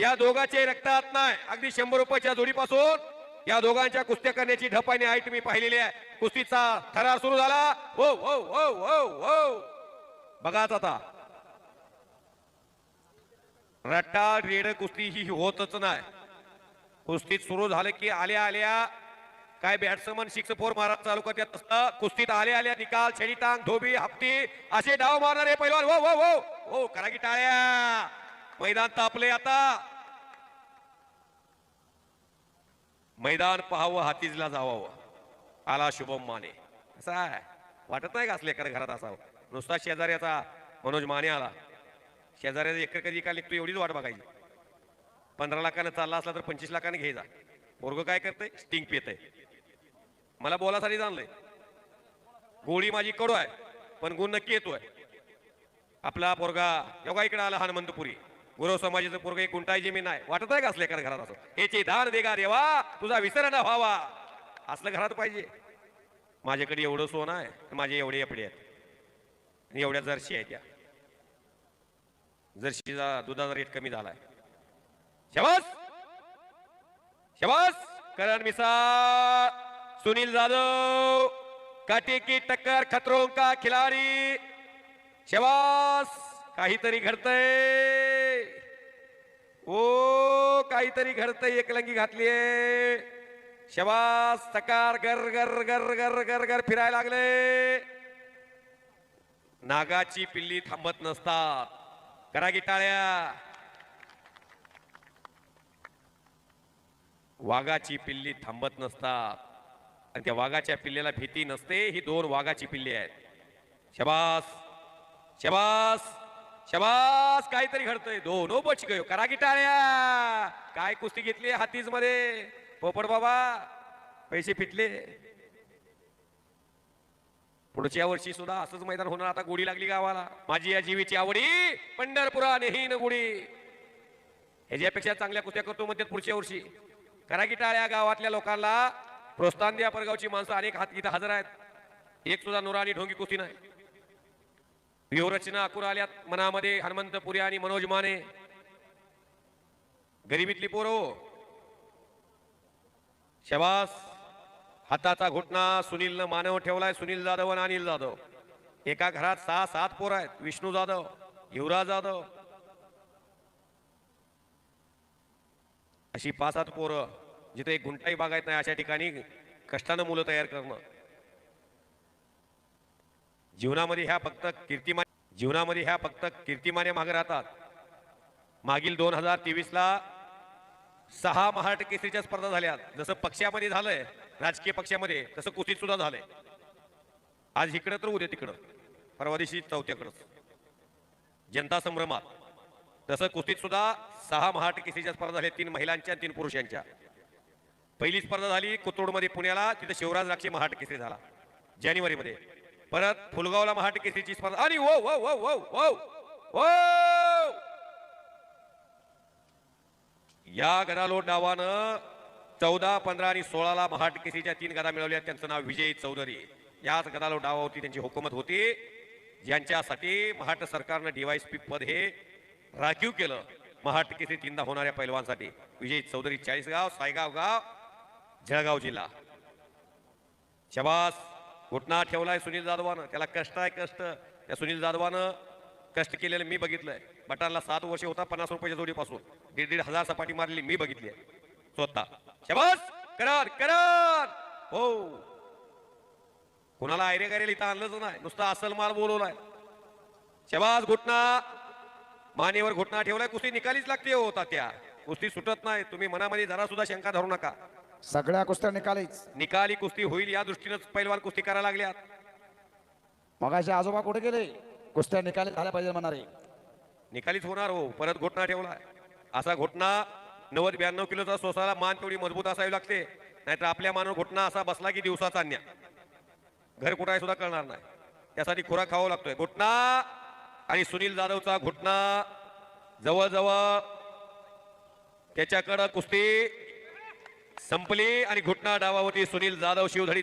या दोघांचे रक्तात नाही. अगदी शंभर रुपयाच्या जोडीपासून या दोघांच्या कुस्त्या करण्याची ढपाने आई तुम्ही पाहिलेली आहे. कुस्तीचा थरार सुरू झाला. हो हो हो हो हो. बघाच आता. रट्टा रेड कुस्ती ही होतच नाही. कुस्तीत सुरू झालं की आल्या आल्या. काय बॅट्समन सिक्स फोर मारत चालू करतात असतं कुस्तीत आल्या आल्या. निकाल छेडी टांग धोबी हप्ती. असे डाव मारणारे पैलवान. हो हो हो. हो करा की टाळ्या. मैदान तापले आता. मैदान पाहावं हातीजला जावावं. आला शुभम माने. असं आहे? वाटत नाही का असले एखाद्या घरात असावं? नुसता शेजाऱ्याचा मनोज माने आला. शेजाऱ्याचा एकर कधी का निघतो एवढीच वाट बघायची. पंधरा लाखानं चालला असला तर पंचवीस लाखाने घ्यायचा पोरग काय करतंय? स्टिंग पितय. मला बोलासाठी जाणलंय. गोळी माझी कडू आहे पण गुण नक्की येतोय. आपला पोरगा योगा इकडे आला हनुमंतपुरी. गुरव समाजाचं पोरग एक गुंटाई जमीन आहे. वाटत आहे का असल्या घरात असं? याचे दान देगा देवा तुझा विसर व्हावा. असलं घरात पाहिजे. माझ्याकडे एवढं सोनं आहे माझे एवढे एपडे आहेत. आणि एवढ्या जर्शी आहेत त्या जर्शीचा दुधाचा रेट कमी झालाय. शबास! शबास! करण मिसा सुनील जाधव काटे की टक्कर खतरों का खिलाडी. शबास! काहीतरी घडतंय. ओ काहीतरी घडतंय एकलंगी घातलीये. शबास सकार गर गर गर गर गर गर फिरायला लागले. नागाची पिल्ली थांबत नसतात. करा गिटाळ्या. टाळ्या वाघाची पिल्ली थांबत नसतात. आणि त्या वाघाच्या पिल्लेला भीती नसते ही दोन वाघाची पिल्ली आहेत. शबास शबास. शबास काहीतरी घडतंय. दोन ओ बच गयो करा की काय कुस्ती घेतली हातीजमध्ये पोपट बाबा पैसे फिटले. पुढच्या वर्षी सुद्धा असंच मैदान होणार. आता गोडी लागली गावाला. माझी या जीवीची आवडी पंढरपुरा नेहीन गुढी ह्याच्यापेक्षा चांगल्या कुस्त्या करतो म्हणते पुढच्या वर्षी. करा की गावातल्या लोकांना. प्रोत्साहन द्या परगावची माणसं. अनेक हात इथं हजर आहेत. एक सुद्धा नुरा आणि ढोंगी कुस्ती नाही. व्यूहरचना अकुर आल्यात. मनामध्ये हनुमंतपुरी आणि मनोज माने. गरिबीतली पोरो हो. शबास हाताचा घुटना सुनीलनं मानव ठेवलाय. सुनील जाधव आणि अनिल जाधव. एका घरात सहा सात पोर आहेत. विष्णू जाधव युवराज जाधव. अशी पाच सात पोरं जिथे एक गुंटाई बागायत नाही अशा ठिकाणी कष्टानं मुलं तयार करणं. जीवनामध्ये ह्या फक्त कीर्तिमान जीवनामध्ये ह्या फक्त कीर्तिमाने मागे राहतात. मागील दोन हजार तेवीसला सहा महाराष्ट्र केसरीच्या स्पर्धा झाल्या. जसं पक्षामध्ये झालंय राजकीय पक्षामध्ये तसं कुस्तीत सुद्धा झालंय. आज इकडं तर उद्या तिकडं. परवा दिवशी चौथ्याकडं जनता संभ्रमात. तसं कुस्तीत सुद्धा सहा महाराष्ट्र केसरीच्या स्पर्धा झाल्या तीन महिलांच्या तीन पुरुषांच्या. पहिली स्पर्धा झाली कोथरूडमध्ये पुण्याला तिथं शिवराज राक्षी महाराष्ट्र केसरी झाला. जानेवारीमध्ये. परत फुलगावला महाराष्ट्र केसरीची स्पर्धा. आणि वो वो वो वो वो वो! या गदालोट डावानं चौदा पंधरा आणि सोळाला महाराष्ट्र केसरीच्या तीन गदा मिळवल्या त्यांचं नाव विजय चौधरी. याच गदालोट डावावरती त्यांची हुकूमत होती. ज्यांच्यासाठी महाट सरकारनं डीवायसपी पद हे राखीव केलं. महाराष्ट्र केसरी तीनदा होणाऱ्या पैलवानसाठी. विजय चौधरी चाळीसगाव सायगाव गाव जळगाव जिल्हा. शबास घुटना ठेवलाय सुनील जाधवानं. त्याला कष्ट आहे कष्ट. त्या सुनील जाधवानं कष्ट केलेलं मी बघितलंय. बटारला सात वर्ष होता पन्नास रुपयाच्या जोडीपासून. दीड दीड हजार सपाटी मारली मी बघितली स्वतः. शबास! करार करार! हो. कुणाला आयरे गायरेला इथं आणलंच नाही. नुसता असल माल बोलवलाय. शबास घुटना! मानेवर घुटना ठेवलाय कुस्ती निकालीच लागते होता त्या कुस्ती सुटत नाही. तुम्ही मनामध्ये जरा सुद्धा शंका धरू नका. सगळ्या कुस्त्या निकालीच. निकाली कुस्ती होईल या दृष्टीनं पैलवान कुस्ती करायला लागल्यात. मगाशी आजोबा कुठे गेले? कुस्त्या निकाली झाल्या पाहिजे म्हणारे निकालीच होणार हो परत घोटणा ठेवलाय असा घोटणा नव्वद ब्याण्णव किलोचा सोसाला मान तेवढी मजबूत असावी लागते. नाहीतर आपल्या मानव घोटणा असा बसला की दिवसाचा अन्या घर कुठं आहे सुद्धा कळणार नाही. त्यासाठी खुराक खावा लागतोय. घुटना आणि सुनील जाधवचा घुटना जवळजवळ त्याच्याकडं कुस्ती संपली आणि घुटना डावावरती सुनील जाधव शिवधडी